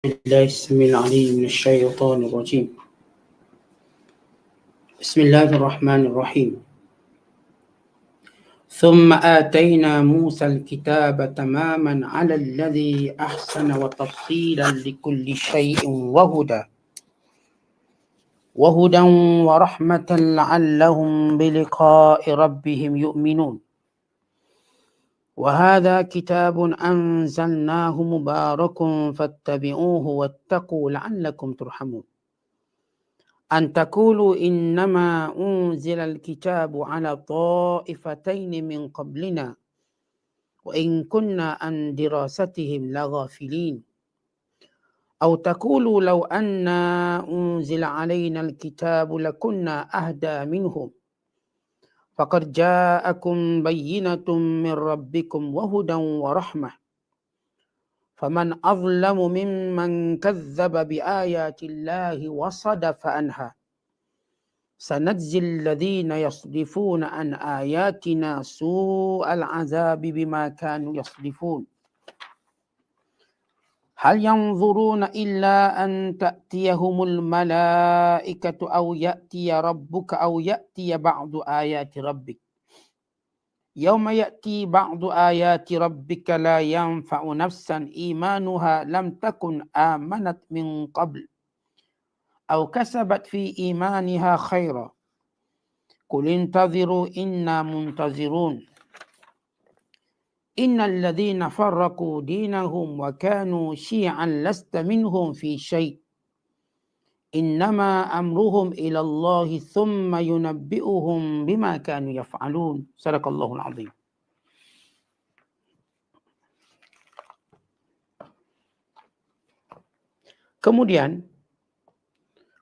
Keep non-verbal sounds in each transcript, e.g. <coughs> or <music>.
بالله السميع العليم من الشيطان الرجيم. بسم الله الرحمن الرحيم. ثم آتينا موسى الكتاب تماما على الذي أحسن وتفصيلا لكل شيء وهدى. وهدى ورحمة لعلهم بلقاء ربهم يؤمنون. وهذا كتاب أنزلناه مبارك فاتبعوه واتقوا لعلكم ترحمون. أن تقولوا إنما أنزل الكتاب على طائفتين من قبلنا وإن كنا عن دراستهم لغافلين. أو تقولوا لو أنا أنزل علينا الكتاب لكنا أهدى منهم. فقد جاءكم بينة من ربكم وهدى ورحمة. فمن أظلم ممن كذب بآيات الله وصدف عنها. سنجزي الذين يصدفون عن آياتنا سوء العذاب بما كانوا يصدفون. هل ينظرون إلا أن تأتيهم الملائكة أو يأتي ربك أو يأتي بعض آيات ربك؟ يوم يأتي بعض آيات ربك لا ينفع نفسا إيمانها لم تكن آمنت من قبل أو كسبت في إيمانها خيرا. قل انتظروا إنا منتظرون. إن الذين فرقوا دينهم وكانوا شيعا لست منهم في شيء. إنما أمرهم إلى الله ثم ينبئهم بما كانوا يفعلون. صدق الله العظيم. Kemudian,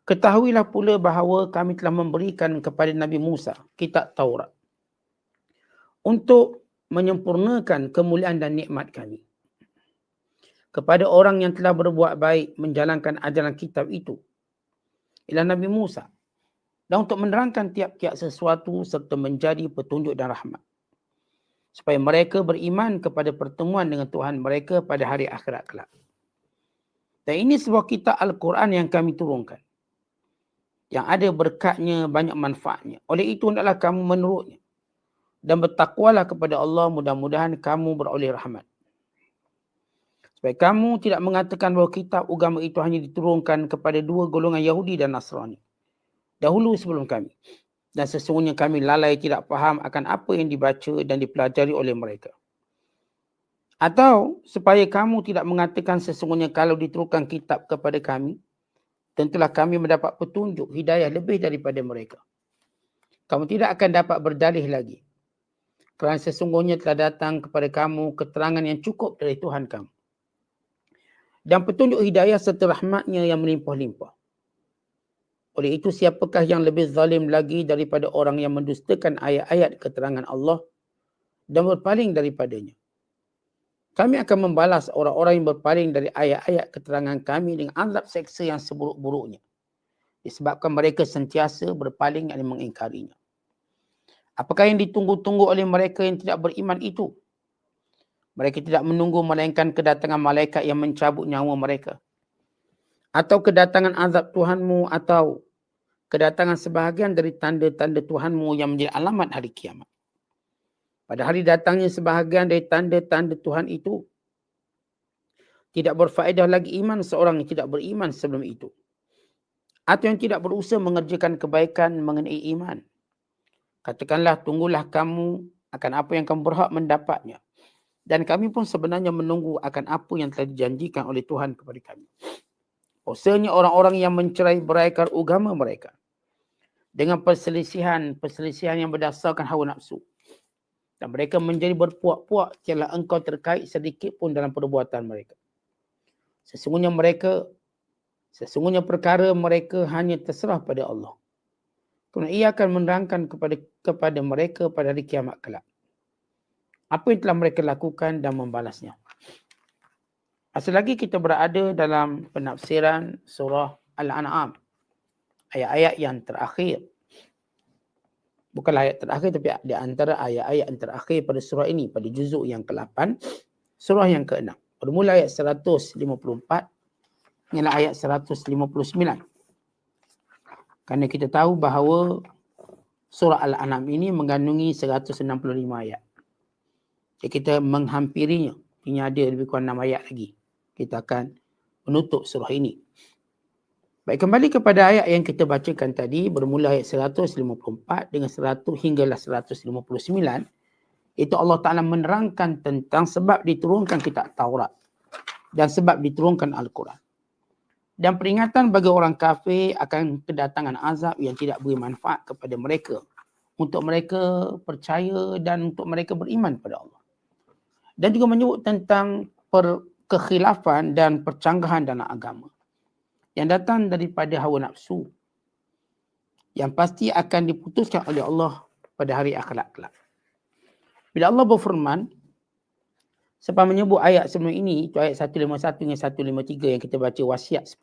ketahuilah pula bahawa kami telah memberikan kepada Nabi Musa kitab Taurat. Untuk menyempurnakan kemuliaan dan nikmat kami. Kepada orang yang telah berbuat baik menjalankan ajaran kitab itu. Ialah Nabi Musa. Dan untuk menerangkan tiap-tiap sesuatu serta menjadi petunjuk dan rahmat. Supaya mereka beriman kepada pertemuan dengan Tuhan mereka pada hari akhirat kelak. Dan ini sebuah kitab Al-Quran yang kami turunkan. Yang ada berkatnya, banyak manfaatnya. Oleh itu, hendaklah kamu menurutnya dan bertakwalah kepada Allah mudah-mudahan kamu beroleh rahmat. Supaya kamu tidak mengatakan bahawa kitab agama itu hanya diturunkan kepada dua golongan Yahudi dan Nasrani. Dahulu sebelum kami. Dan sesungguhnya kami lalai tidak faham akan apa yang dibaca dan dipelajari oleh mereka. Atau supaya kamu tidak mengatakan sesungguhnya kalau diturunkan kitab kepada kami, tentulah kami mendapat petunjuk hidayah lebih daripada mereka. Kamu tidak akan dapat berdalih lagi kerana sesungguhnya telah datang kepada kamu keterangan yang cukup dari Tuhan kamu. Dan petunjuk hidayah serta rahmatnya yang melimpah-limpah. Oleh itu siapakah yang lebih zalim lagi daripada orang yang mendustakan ayat-ayat keterangan Allah dan berpaling daripadanya. Kami akan membalas orang-orang yang berpaling dari ayat-ayat keterangan kami dengan azab seksa yang seburuk-buruknya. Disebabkan mereka sentiasa berpaling dan mengingkarinya. Apakah yang ditunggu-tunggu oleh mereka yang tidak beriman itu? Mereka tidak menunggu melainkan kedatangan malaikat yang mencabut nyawa mereka. Atau kedatangan azab Tuhanmu atau kedatangan sebahagian dari tanda-tanda Tuhanmu yang menjadi alamat hari kiamat. Pada hari datangnya sebahagian dari tanda-tanda Tuhan itu, tidak berfaedah lagi iman seorang yang tidak beriman sebelum itu. Atau yang tidak berusaha mengerjakan kebaikan mengenai iman. Katakanlah tunggulah kamu akan apa yang kamu berhak mendapatnya. Dan kami pun sebenarnya menunggu akan apa yang telah dijanjikan oleh Tuhan kepada kami. Osanya orang-orang yang mencerai beraikan agama mereka. Dengan perselisihan-perselisihan yang berdasarkan hawa nafsu. Dan mereka menjadi berpuak-puak kalau engkau terkait sedikit pun dalam perbuatan mereka. Sesungguhnya mereka, sesungguhnya perkara mereka hanya terserah pada Allah. Kemudian ia akan menerangkan kepada kepada mereka pada hari kiamat kelak. Apa yang telah mereka lakukan dan membalasnya. Asal lagi kita berada dalam penafsiran surah Al-An'am. Ayat-ayat yang terakhir. Bukanlah ayat terakhir tapi di antara ayat-ayat yang terakhir pada surah ini. Pada juzuk yang ke-8. Surah yang ke-6. Bermula ayat 154 ialah ayat 159. Kerana kita tahu bahawa surah Al-An'am ini mengandungi 165 ayat. Jadi kita menghampirinya. Ini ada lebih kurang 6 ayat lagi. Kita akan menutup surah ini. Baik, kembali kepada ayat yang kita bacakan tadi bermula ayat 154 dengan 100 hinggalah 159. Itu Allah Ta'ala menerangkan tentang sebab diturunkan kitab Taurat dan sebab diturunkan Al-Quran dan peringatan bagi orang kafir akan kedatangan azab yang tidak beri manfaat kepada mereka untuk mereka percaya dan untuk mereka beriman pada Allah. Dan juga menyebut tentang per, kekhilafan dan percanggahan dalam agama yang datang daripada hawa nafsu yang pasti akan diputuskan oleh Allah pada hari akhirat kelak. Bila Allah berfirman, sebab menyebut ayat sebelum ini, itu ayat 151 dengan 153 yang kita baca wasiat 10.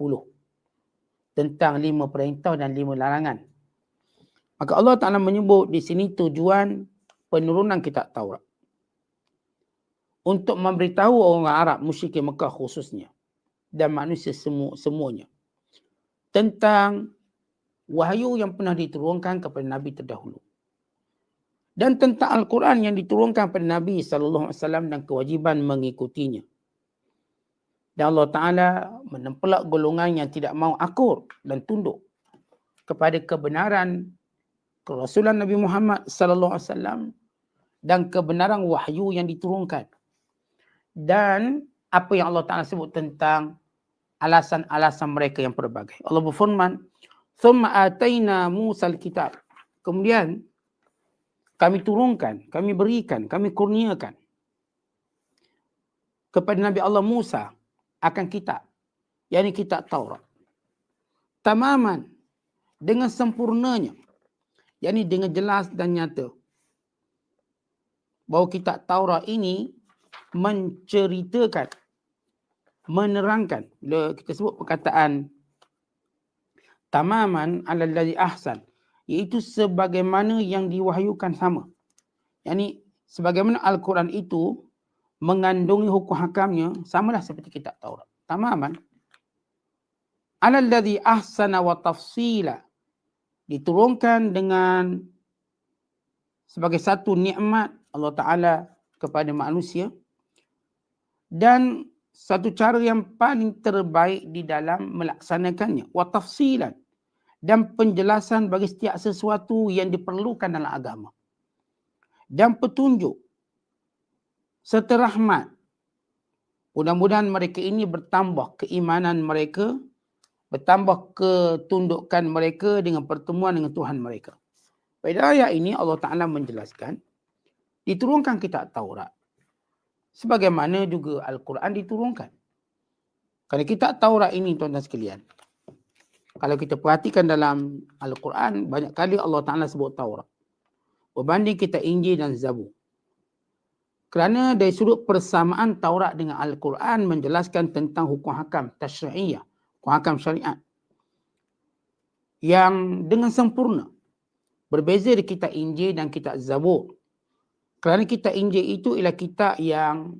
Tentang lima perintah dan lima larangan. Maka Allah Ta'ala menyebut di sini tujuan penurunan kitab Taurat. Untuk memberitahu orang Arab musyrik Mekah khususnya. Dan manusia semu, semuanya. Tentang wahyu yang pernah diturunkan kepada Nabi terdahulu dan tentang Al-Quran yang diturunkan pada Nabi sallallahu alaihi wasallam dan kewajiban mengikutinya. Dan Allah Taala menempelak golongan yang tidak mau akur dan tunduk kepada kebenaran kerasulan Nabi Muhammad sallallahu alaihi wasallam dan kebenaran wahyu yang diturunkan. Dan apa yang Allah Taala sebut tentang alasan-alasan mereka yang berbagai. Allah berfirman, "Tsumma ataina Musa al-kitab." Kemudian kami turunkan, kami berikan, kami kurniakan kepada Nabi Allah Musa akan kitab, yakni kitab Taurat. Tamaman dengan sempurnanya, yakni dengan jelas dan nyata bahawa kitab Taurat ini menceritakan, menerangkan, bila kita sebut perkataan tamaman ala ladzi ahsan, iaitu sebagaimana yang diwahyukan sama. Yang ini sebagaimana Al-Quran itu mengandungi hukum hakamnya samalah seperti kitab Taurat. Tamaman. Alalladhi ahsana wa tafsila. Diturunkan dengan sebagai satu nikmat Allah Ta'ala kepada manusia. Dan satu cara yang paling terbaik di dalam melaksanakannya. Wa tafsilan dan penjelasan bagi setiap sesuatu yang diperlukan dalam agama. Dan petunjuk serta rahmat. Mudah-mudahan mereka ini bertambah keimanan mereka, bertambah ketundukan mereka dengan pertemuan dengan Tuhan mereka. Pada ayat ini Allah Ta'ala menjelaskan, diturunkan kitab Taurat. Sebagaimana juga Al-Quran diturunkan. Kerana kitab Taurat ini tuan-tuan sekalian, kalau kita perhatikan dalam Al-Quran, banyak kali Allah Ta'ala sebut Taurat. Berbanding kita Injil dan Zabur. Kerana dari sudut persamaan Taurat dengan Al-Quran menjelaskan tentang hukum hakam tasyri'iyah, hukum hakam syariat. Yang dengan sempurna. Berbeza di kitab Injil dan kitab Zabur. Kerana kitab Injil itu ialah kitab yang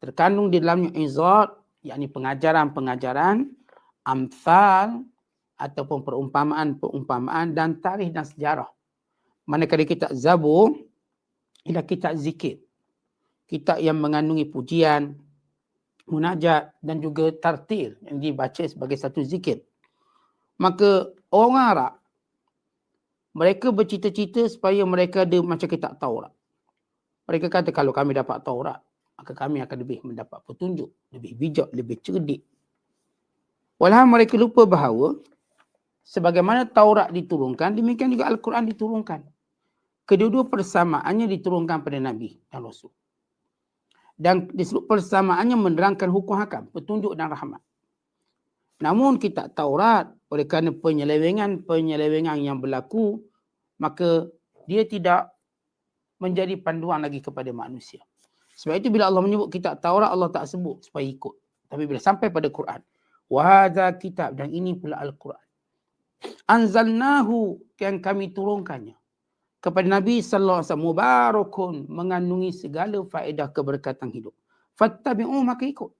terkandung di dalamnya izad, yakni pengajaran-pengajaran amsal ataupun perumpamaan-perumpamaan dan tarikh dan sejarah. Manakala kitab Zabur ialah kitab zikir. Kitab yang mengandungi pujian, munajat dan juga tartil yang dibaca sebagai satu zikir. Maka orang Arab mereka bercita-cita supaya mereka ada macam kitab Taurat. Mereka kata kalau kami dapat Taurat, maka kami akan lebih mendapat petunjuk, lebih bijak, lebih cerdik, Walau mereka lupa bahawa sebagaimana Taurat diturunkan, demikian juga Al-Quran diturunkan. Kedua-dua persamaannya diturunkan pada Nabi dan Rasul. Dan disebut persamaannya menerangkan hukum hakam, petunjuk dan rahmat. Namun kita Taurat oleh kerana penyelewengan-penyelewengan yang berlaku, maka dia tidak menjadi panduan lagi kepada manusia. Sebab itu bila Allah menyebut kitab Taurat, Allah tak sebut supaya ikut. Tapi bila sampai pada Quran, Wahada kitab dan ini pula Al-Quran. Anzalnahu yang kami turunkannya kepada Nabi sallallahu alaihi wasallam mubarakun mengandungi segala faedah keberkatan hidup. Fattabi'u maka ikut.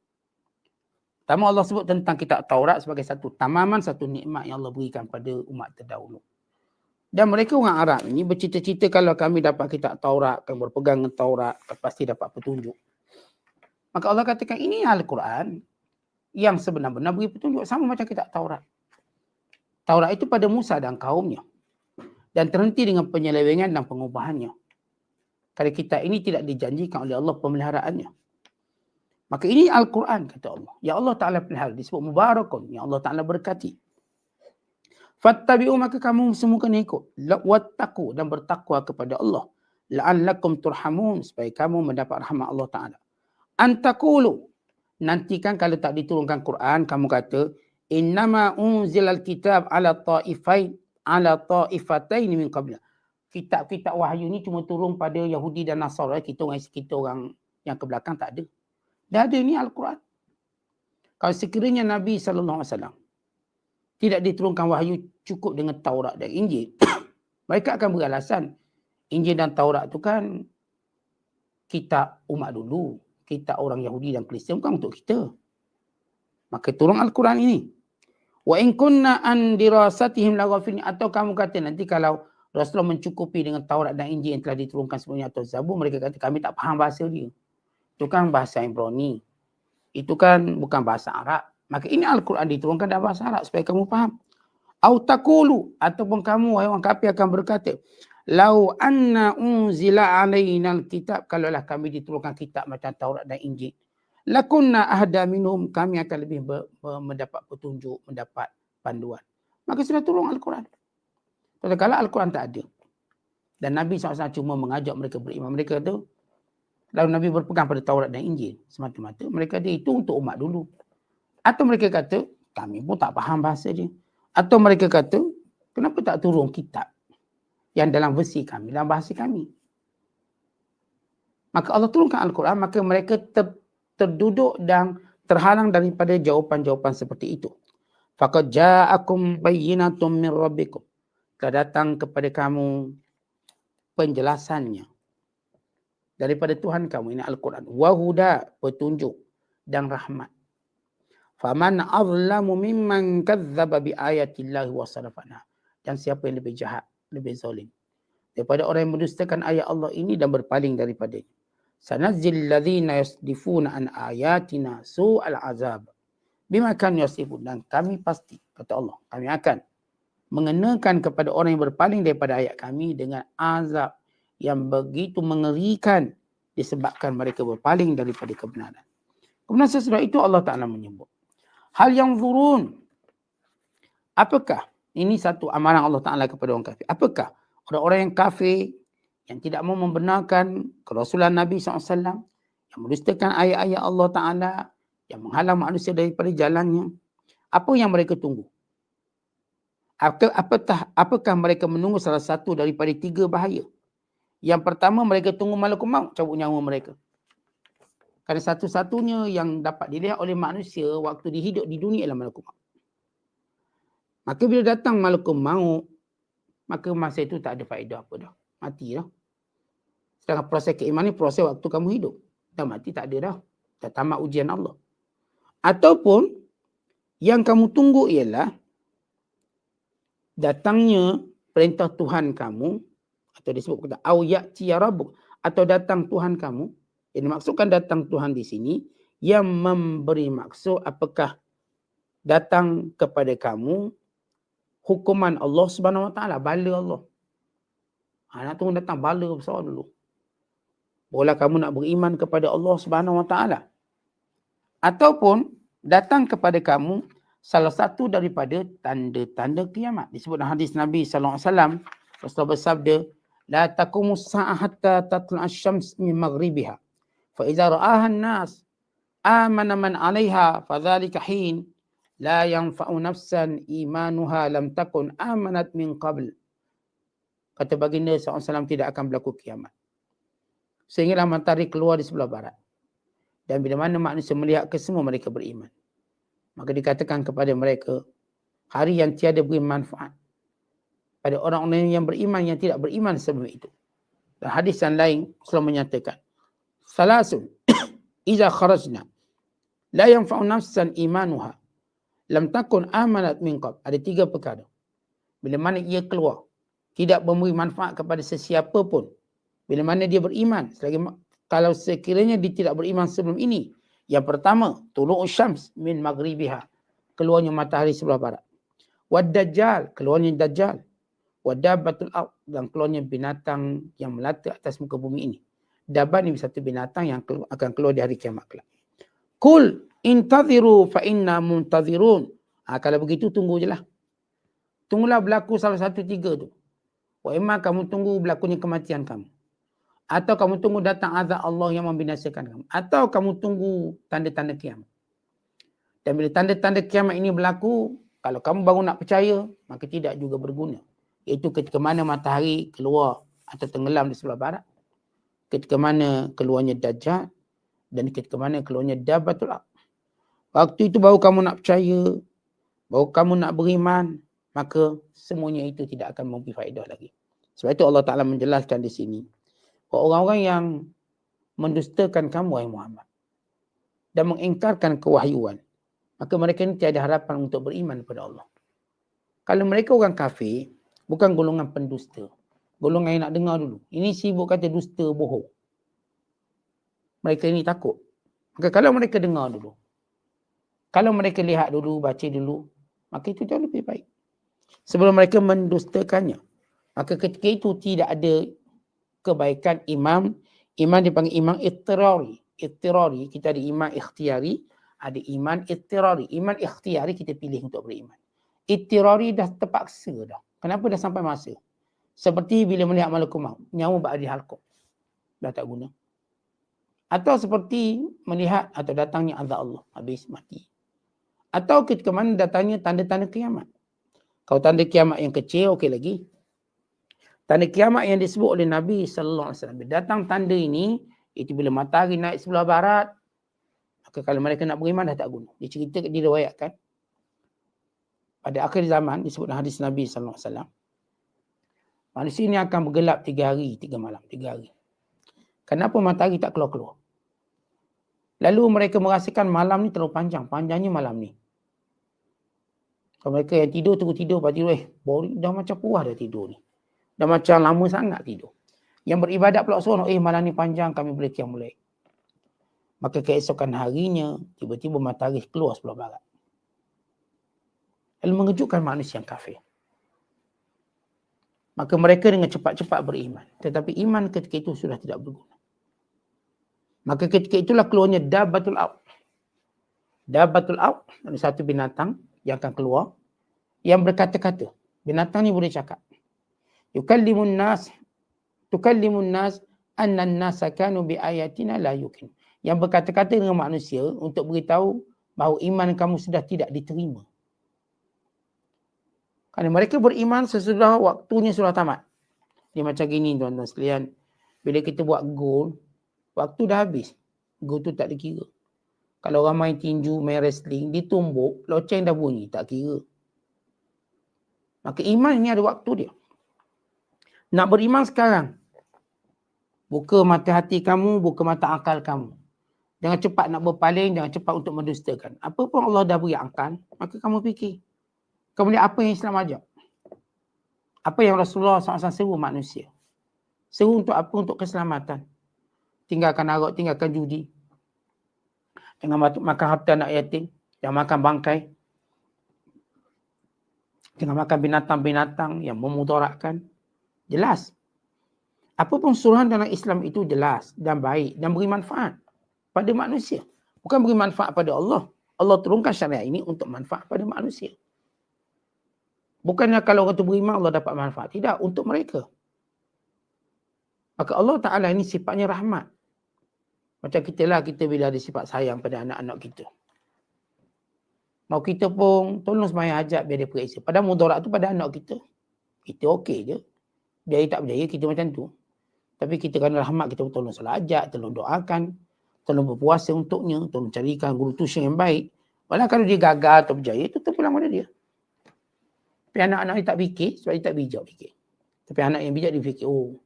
Pertama Allah sebut tentang kitab Taurat sebagai satu tamaman, satu nikmat yang Allah berikan pada umat terdahulu. Dan mereka orang Arab ini bercita-cita kalau kami dapat kitab Taurat, kami berpegang dengan Taurat, pasti dapat petunjuk. Maka Allah katakan ini Al-Quran yang sebenar-benar beri petunjuk sama macam kitab Taurat. Taurat itu pada Musa dan kaumnya. Dan terhenti dengan penyelewengan dan pengubahannya. Kalau kita ini tidak dijanjikan oleh Allah pemeliharaannya. Maka ini Al-Quran kata Allah. Ya Allah Ta'ala pelihara. Disebut mubarakun. Ya Allah Ta'ala berkati. Fattabi'u maka kamu semua kena ikut. Wattaku dan bertakwa kepada Allah. La'allakum turhamun. Supaya kamu mendapat rahmat Allah Ta'ala. Antakulu. Nantikan kalau tak diturunkan Quran, kamu kata, Innama unzilal kitab ala ta'ifain ala ta'ifatain min qabla. Kitab-kitab wahyu ni cuma turun pada Yahudi dan Nasara. Kita orang, kita orang yang ke belakang tak ada. Dah ada ni Al-Quran. Kalau sekiranya Nabi SAW tidak diturunkan wahyu cukup dengan Taurat dan Injil, <coughs> mereka akan beralasan Injil dan Taurat tu kan kitab umat dulu, kitab orang Yahudi dan Kristian bukan untuk kita. Maka turun Al-Quran ini. Wa in kunna an dirasatihim laghafilin atau kamu kata nanti kalau Rasulullah mencukupi dengan Taurat dan Injil yang telah diturunkan sebelumnya atau Zabur mereka kata kami tak faham bahasa dia. Itu kan bahasa Ibrani. Itu kan bukan bahasa Arab. Maka ini Al-Quran diturunkan dalam bahasa Arab supaya kamu faham. Au takulu ataupun kamu wahai orang kafir akan berkata, "Lau anna unzila alaina alkitab kalaulah kami diturunkan kitab macam Taurat dan Injil, lakunna ahda minhum kami akan lebih ber, ber, mendapat petunjuk, mendapat panduan." Maka sudah turun Al-Quran. Kalau Al-Quran tak ada dan Nabi SAW cuma mengajak mereka beriman, mereka kata, Lalu Nabi berpegang pada Taurat dan Injil semata-mata. Mereka kata itu untuk umat dulu. Atau mereka kata, kami pun tak faham bahasa dia. Atau mereka kata, kenapa tak turun kitab yang dalam versi kami, dalam bahasa kami. Maka Allah turunkan Al-Quran, maka mereka ter, terduduk dan terhalang daripada jawapan-jawapan seperti itu. Faqad ja'akum bayyinatum min rabbikum. Telah datang kepada kamu penjelasannya daripada Tuhan kamu ini Al-Quran. Wahuda petunjuk dan rahmat. Faman azlamu mimman kadzdzaba bi ayatillahi wa sarafana. Dan siapa yang lebih jahat, lebih zalim daripada orang yang mendustakan ayat Allah ini dan berpaling daripadanya. Sanazzil ladzina yasdifuna an ayatina su'al azab. Bima kan yasifun dan kami pasti kata Allah, kami akan mengenakan kepada orang yang berpaling daripada ayat kami dengan azab yang begitu mengerikan disebabkan mereka berpaling daripada kebenaran. Kemudian sesudah itu Allah Ta'ala menyebut. Hal yang zurun. Apakah? Ini satu amaran Allah Ta'ala kepada orang kafir. Apakah orang-orang yang kafir yang tidak mau membenarkan kerasulan Nabi SAW yang mendustakan ayat-ayat Allah Ta'ala yang menghalang manusia daripada jalannya. Apa yang mereka tunggu? Apakah, apakah mereka menunggu salah satu daripada tiga bahaya? Yang pertama mereka tunggu malakul maut cabut nyawa mereka. Kerana satu-satunya yang dapat dilihat oleh manusia waktu dihidup di dunia ialah malakul maut. Maka bila datang malakul maut, maka masa itu tak ada faedah apa dah. Mati dah. Sedangkan proses keimanan ni proses waktu kamu hidup. Dah mati tak ada dah. Dah tamat ujian Allah. Ataupun yang kamu tunggu ialah datangnya perintah Tuhan kamu atau disebut kata au ya'ti ya rabbuk atau datang Tuhan kamu yang dimaksudkan datang Tuhan di sini yang memberi maksud apakah datang kepada kamu hukuman Allah Subhanahu Wa Taala bala Allah. Ha, nak tunggu datang bala besar dulu. Boleh kamu nak beriman kepada Allah Subhanahu Wa Taala. Ataupun datang kepada kamu salah satu daripada tanda-tanda kiamat. Disebut dalam hadis Nabi sallallahu alaihi wasallam Rasulullah bersabda la as-sa'a hatta tatla asy-syams min maghribiha fa idza ra'aha an-nas amana man 'alayha fa hin la yanfa'u nafsan imanuha lam takun amanat min qabl kata baginda SAW tidak akan berlaku kiamat sehinggalah matahari keluar di sebelah barat dan bila mana manusia melihat ke semua mereka beriman maka dikatakan kepada mereka hari yang tiada beri manfaat pada orang-orang yang beriman yang tidak beriman sebelum itu. Dan hadis yang lain selalu menyatakan salasun <coughs> iza kharajna La yang fa'un nafsan imanuha. Lam takun amanat min qab. Ada tiga perkara. Bila mana ia keluar. Tidak memberi manfaat kepada sesiapa pun. Bila mana dia beriman. Selagi, kalau sekiranya dia tidak beriman sebelum ini. Yang pertama. Tulu'u syams min maghribiha. Keluarnya matahari sebelah barat. Wad dajjal. Keluarnya dajjal. Wadabatul ard. Dan keluarnya binatang yang melata atas muka bumi ini. Dabat ni satu binatang yang akan keluar di hari kiamat kelak. Kul intaziru fa inna muntazirun. Ha, kalau begitu tunggu je lah. Tunggulah berlaku salah satu tiga tu. Wa imma kamu tunggu berlakunya kematian kamu. Atau kamu tunggu datang azab Allah yang membinasakan kamu. Atau kamu tunggu tanda-tanda kiamat. Dan bila tanda-tanda kiamat ini berlaku, kalau kamu baru nak percaya, maka tidak juga berguna. Iaitu ketika mana matahari keluar atau tenggelam di sebelah barat. Ketika mana keluarnya dajjal dan ketika mana keluarnya dabatul aq. Waktu itu baru kamu nak percaya, baru kamu nak beriman, maka semuanya itu tidak akan memberi faedah lagi. Sebab itu Allah Ta'ala menjelaskan di sini, orang-orang yang mendustakan kamu, wahai Muhammad, dan mengingkarkan kewahyuan, maka mereka ini tiada harapan untuk beriman kepada Allah. Kalau mereka orang kafir, bukan golongan pendusta. Golongan yang nak dengar dulu. Ini sibuk kata dusta bohong mereka ini takut. Maka kalau mereka dengar dulu, kalau mereka lihat dulu, baca dulu, maka itu jauh lebih baik. Sebelum mereka mendustakannya, maka ketika itu tidak ada kebaikan imam. Iman dipanggil imam ittirari. Ittirari, kita ada iman ikhtiari, ada iman ittirari. Iman ikhtiari kita pilih untuk beriman. Ittirari dah terpaksa dah. Kenapa dah sampai masa? Seperti bila melihat malaikat maut, nyawa ba'di halqum. Dah tak guna. Atau seperti melihat atau datangnya azab Allah habis mati. Atau ketika mana datangnya tanda-tanda kiamat. Kalau tanda kiamat yang kecil okey lagi. Tanda kiamat yang disebut oleh Nabi sallallahu alaihi wasallam. Datang tanda ini itu bila matahari naik sebelah barat maka kalau mereka nak beriman dah tak guna. Dia cerita diriwayatkan pada akhir zaman disebut hadis Nabi sallallahu alaihi wasallam. Manusia ini akan bergelap tiga hari, tiga malam, tiga hari. Kenapa matahari tak keluar-keluar? Lalu mereka merasakan malam ni terlalu panjang. Panjangnya malam ni. Kalau mereka yang tidur, tunggu tidur, lepas tidur, eh, boring, dah macam puas dah tidur ni. Dah macam lama sangat tidur. Yang beribadat pula seorang, eh malam ni panjang, kami boleh kiam mulai. Maka keesokan harinya, tiba-tiba matahari keluar sebelah barat. Lalu mengejutkan manusia yang kafir. Maka mereka dengan cepat-cepat beriman. Tetapi iman ketika itu sudah tidak berguna. Maka ketika itulah keluarnya dabatul aw. Dabatul aw satu binatang yang akan keluar yang berkata-kata. Binatang ni boleh cakap. Yukallimun nas tukallimun nas anna an-nas kanu bi ayatina la yukin. Yang berkata-kata dengan manusia untuk beritahu bahawa iman kamu sudah tidak diterima. Kerana mereka beriman sesudah waktunya sudah tamat. Dia macam gini tuan-tuan sekalian. Bila kita buat goal, Waktu dah habis. Go tu tak dikira. Kalau orang main tinju, main wrestling, ditumbuk, loceng dah bunyi, tak kira. Maka iman ni ada waktu dia. Nak beriman sekarang. Buka mata hati kamu, buka mata akal kamu. Jangan cepat nak berpaling, jangan cepat untuk mendustakan. Apa pun Allah dah beri akal, maka kamu fikir. Kemudian apa yang Islam ajak? Apa yang Rasulullah SAW seru manusia? Seru untuk apa? Untuk keselamatan tinggalkan arak, tinggalkan judi. Jangan makan harta anak yatim. Jangan makan bangkai. Jangan makan binatang-binatang yang memudaratkan. Jelas. Apa pun suruhan dalam Islam itu jelas dan baik dan beri manfaat pada manusia. Bukan beri manfaat pada Allah. Allah turunkan syariat ini untuk manfaat pada manusia. Bukannya kalau orang itu beriman Allah dapat manfaat. Tidak, untuk mereka. Maka Allah Ta'ala ini sifatnya rahmat. Macam kita lah kita bila ada sifat sayang pada anak-anak kita. Mau kita pun tolong semayang hajat biar dia periksa. Padahal mudarat tu pada anak kita. Kita okey je. Dia tak berjaya kita macam tu. Tapi kita kena rahmat kita tolong salah hajat, tolong doakan, tolong berpuasa untuknya, tolong carikan guru tuition yang baik. Walau kalau dia gagal atau berjaya, itu terpulang pada dia. Tapi anak-anak ni tak fikir sebab dia tak bijak fikir. Tapi anak yang bijak dia fikir, oh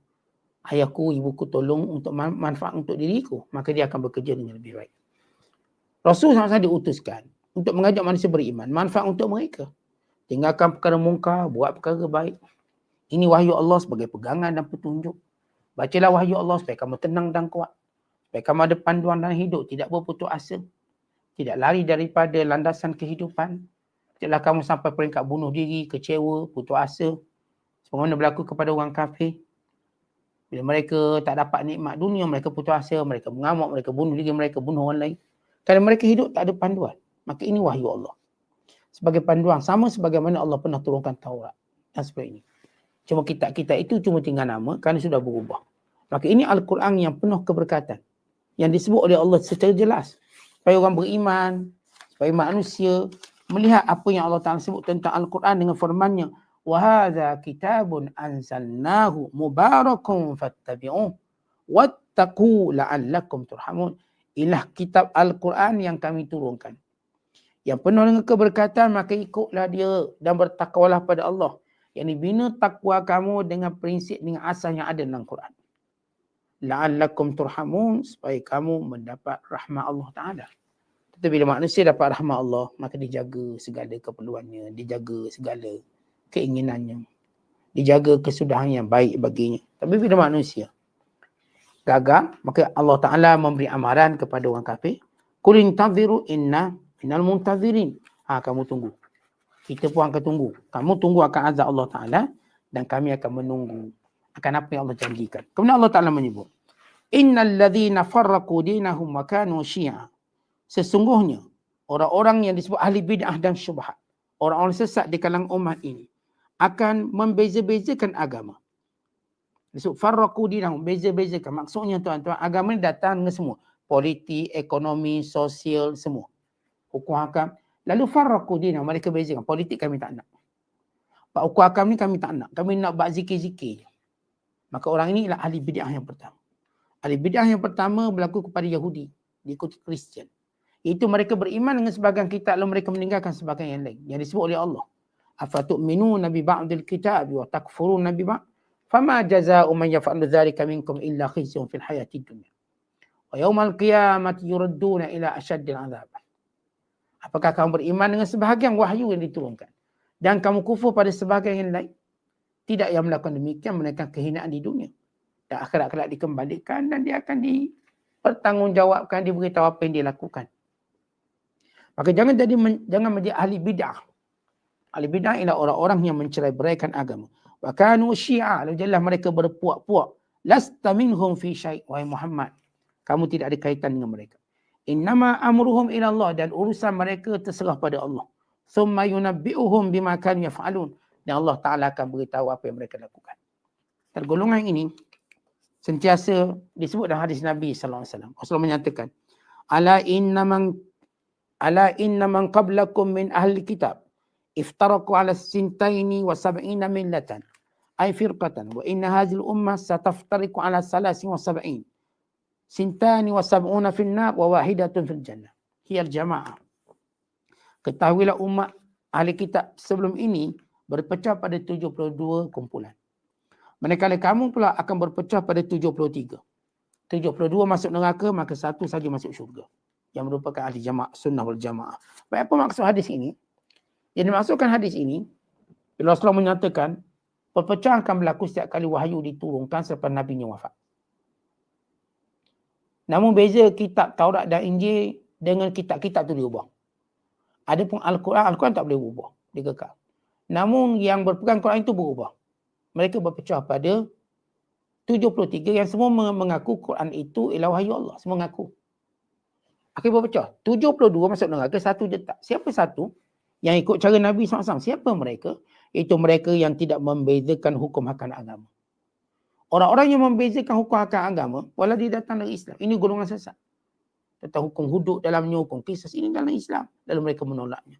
ayahku, ibuku tolong untuk manfaat untuk diriku, maka dia akan bekerja dengan lebih baik. Rasul SAW diutuskan untuk mengajak manusia beriman. Manfaat untuk mereka. Tinggalkan perkara mungkar, buat perkara baik. Ini wahyu Allah sebagai pegangan dan petunjuk. Bacalah wahyu Allah supaya kamu tenang dan kuat. Supaya kamu ada panduan dalam hidup, tidak berputus asa. Tidak lari daripada landasan kehidupan. Tidaklah kamu sampai peringkat bunuh diri, kecewa, putus asa. Sebagaimana berlaku kepada orang kafir. Bila mereka tak dapat nikmat dunia, mereka putus asa, mereka mengamuk, mereka bunuh diri, mereka bunuh orang lain. Kerana mereka hidup tak ada panduan. Maka ini wahyu Allah. Sebagai panduan, sama sebagaimana Allah pernah turunkan Taurat. Dan ini. Cuma kitab-kitab itu cuma tinggal nama kerana sudah berubah. Maka ini Al-Quran yang penuh keberkatan. Yang disebut oleh Allah secara jelas. Supaya orang beriman, supaya manusia melihat apa yang Allah Ta'ala sebut tentang Al-Quran dengan firmannya wa hadza kitabun anzalnahu mubarakun فاتبعوه wattaqu la'allakum turhamun. Inilah kitab Al-Quran yang kami turunkan. Yang penuh dengan keberkatan maka ikutlah dia dan bertakwalah pada Allah. Yang dibina takwa kamu dengan prinsip dengan asas yang ada dalam Quran. La'allakum turhamun supaya kamu mendapat rahmat Allah Ta'ala. Tetapi bila manusia dapat rahmat Allah maka dijaga segala keperluannya. Dijaga segala keinginannya. Dijaga kesudahan yang baik baginya. Tapi bila manusia gagal, maka Allah Ta'ala memberi amaran kepada orang kafir. Kulin taziru inna minal muntazirin. Ha, kamu tunggu. Kita pun akan tunggu. Kamu tunggu akan azab Allah Ta'ala dan kami akan menunggu akan apa yang Allah janjikan. Kemudian Allah Ta'ala menyebut. Innal ladhina farraku dinahum wa kanu syi'a. Sesungguhnya orang-orang yang disebut ahli bid'ah dan syubhat. Orang-orang sesat di kalangan umat ini akan membeza-bezakan agama. Disebut farraku dinahum, beza-bezakan. Maksudnya tuan-tuan, agama ni datang dengan semua. Politik, ekonomi, sosial, semua. Hukum hakam. Lalu farraku dinahum, mereka bezakan. Politik kami tak nak. Pak hukum hakam ni kami tak nak. Kami nak buat zikir-zikir je. Maka orang ini adalah ahli bid'ah yang pertama. Ahli bid'ah yang pertama berlaku kepada Yahudi. Diikuti Kristian. Itu mereka beriman dengan sebagian kitab lalu mereka meninggalkan sebagian yang lain. Yang disebut oleh Allah afatu'minuna bi ba'dil kitab wa takfuruna bi ba'd. Fama jazaa'u man yaf'alu dhalika minkum illa khizyun fil hayatid dunya. Wa yawmal qiyamati yuradduna ila ashaddil 'adzab apakah kamu beriman dengan sebahagian wahyu yang diturunkan? Dan kamu kufur pada sebahagian yang lain? Tidak yang melakukan demikian menaikkan kehinaan di dunia. Dan akhirat kelak dikembalikan dan dia akan dipertanggungjawabkan diberitahu apa yang dia lakukan. Maka jangan jadi jangan menjadi ahli bid'ah Ahli bid'ah ialah orang-orang yang mencerai beraikan agama. Wa kanu syi'a. Lalu mereka berpuak-puak. Lasta minhum fi syai' wahai Muhammad. Kamu tidak ada kaitan dengan mereka. Innama amruhum ila Allah dan urusan mereka terserah pada Allah. Thumma yunabbi'uhum bima kanu yaf'alun. Dan Allah Ta'ala akan beritahu apa yang mereka lakukan. Tergolongan ini sentiasa disebut dalam hadis Nabi sallallahu alaihi wasallam. Rasulullah menyatakan, "Ala inna man ala inna man qablakum min ahli kitab افترقوا على الثنتين وسبعين ملة أي فرقة وإن هذه الأمة ستفترق على ثلاث وسبعين سنتان وسبعون wa wahidatun fil jannah hiya al-jama'ah Ketahuilah umat ahli kitab sebelum ini berpecah pada 72 kumpulan. Manakala kamu pula akan berpecah pada 73. 72 masuk neraka, maka satu saja masuk syurga. Yang merupakan ahli jama' sunnah wal jama'ah. Baik apa maksud hadis ini? Yang dimaksudkan hadis ini, Rasulullah menyatakan, perpecahan akan berlaku setiap kali wahyu diturunkan selepas Nabi nya wafat. Namun beza kitab Taurat dan Injil dengan kitab-kitab itu diubah. Adapun Al-Quran, Al-Quran tak boleh berubah. Dia kekal. Namun yang berpegang Quran itu berubah. Mereka berpecah pada 73 yang semua mengaku Quran itu ialah wahyu Allah. Semua mengaku. Akhirnya berpecah. 72 masuk neraka, satu je tak. Siapa satu? Yang ikut cara Nabi SAW. Siapa mereka? Itu mereka yang tidak membezakan hukum akan agama. Orang-orang yang membezakan hukum akan agama, walau dia datang dari Islam. Ini golongan sesat. Tentang hukum hudud dalamnya, hukum kisah ini dalam Islam. Lalu mereka menolaknya.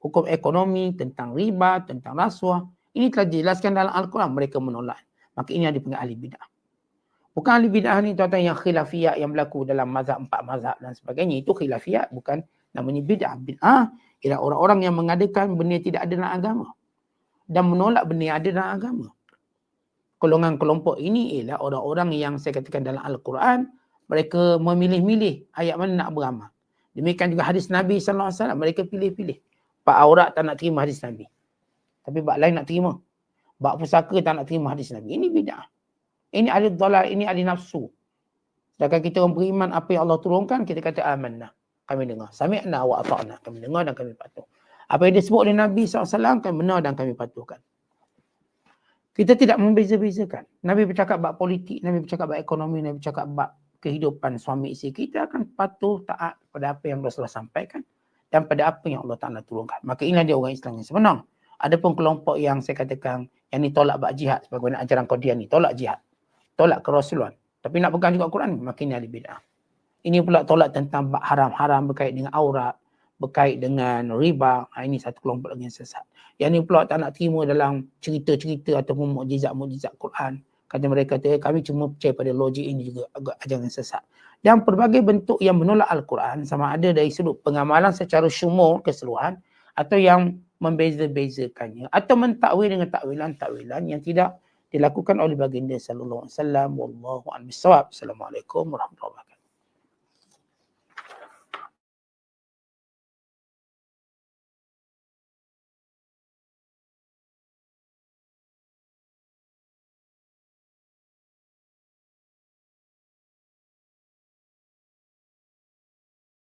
Hukum ekonomi, tentang riba, tentang rasuah. Ini telah dijelaskan dalam Al-Quran. Mereka menolak. Maka ini yang dipanggil ahli bid'ah. Bukan ahli bid'ah ni tuan-tuan yang khilafiyat yang berlaku dalam mazhab, empat mazhab dan sebagainya. Itu khilafiyat bukan namanya bid'ah. Bid'ah ialah orang-orang yang mengadakan benda tidak ada dalam agama dan menolak benda yang ada dalam agama. Golongan kelompok ini ialah orang-orang yang saya katakan dalam Al-Quran mereka memilih-milih ayat mana nak beramal Demikian juga hadis Nabi wasallam mereka pilih-pilih. Pak aurat tak nak terima hadis Nabi. Tapi bab lain nak terima. Bab pusaka tak nak terima hadis Nabi. Ini bid'ah. Ini ahli dhalal, ini ahli nafsu. Sedangkan kita orang beriman apa yang Allah turunkan, kita kata amanah. Kami dengar. Sami'na wa ata'na. Kami dengar dan kami patuh. Apa yang disebut oleh Nabi SAW, kami benar dan kami patuhkan. Kita tidak membeza-bezakan. Nabi bercakap bab politik, Nabi bercakap bab ekonomi, Nabi bercakap bab kehidupan suami isteri. Kita akan patuh taat pada apa yang Rasulullah sampaikan dan pada apa yang Allah Ta'ala turunkan. Maka inilah dia orang Islam yang sebenar. Ada pun kelompok yang saya katakan yang ni tolak bab jihad sebagaimana ajaran Qadiyah ni. Tolak jihad. Tolak kerasulan. Tapi nak pegang juga Quran makin ahli bid'ah. Ini pula tolak tentang haram-haram berkait dengan aurat, berkait dengan riba. Ha, ini satu kelompok lagi yang sesat. Yang ni pula tak nak terima dalam cerita-cerita ataupun mukjizat-mukjizat Quran. Kata mereka kata kami cuma percaya pada logik ini juga agak ajaran sesat. Dan pelbagai bentuk yang menolak Al-Quran sama ada dari sudut pengamalan secara syumur keseluruhan atau yang membeza-bezakannya atau mentakwil dengan takwilan-takwilan yang tidak dilakukan oleh baginda sallallahu alaihi wasallam wallahu a'lam bissawab assalamualaikum warahmatullahi wabarakatuh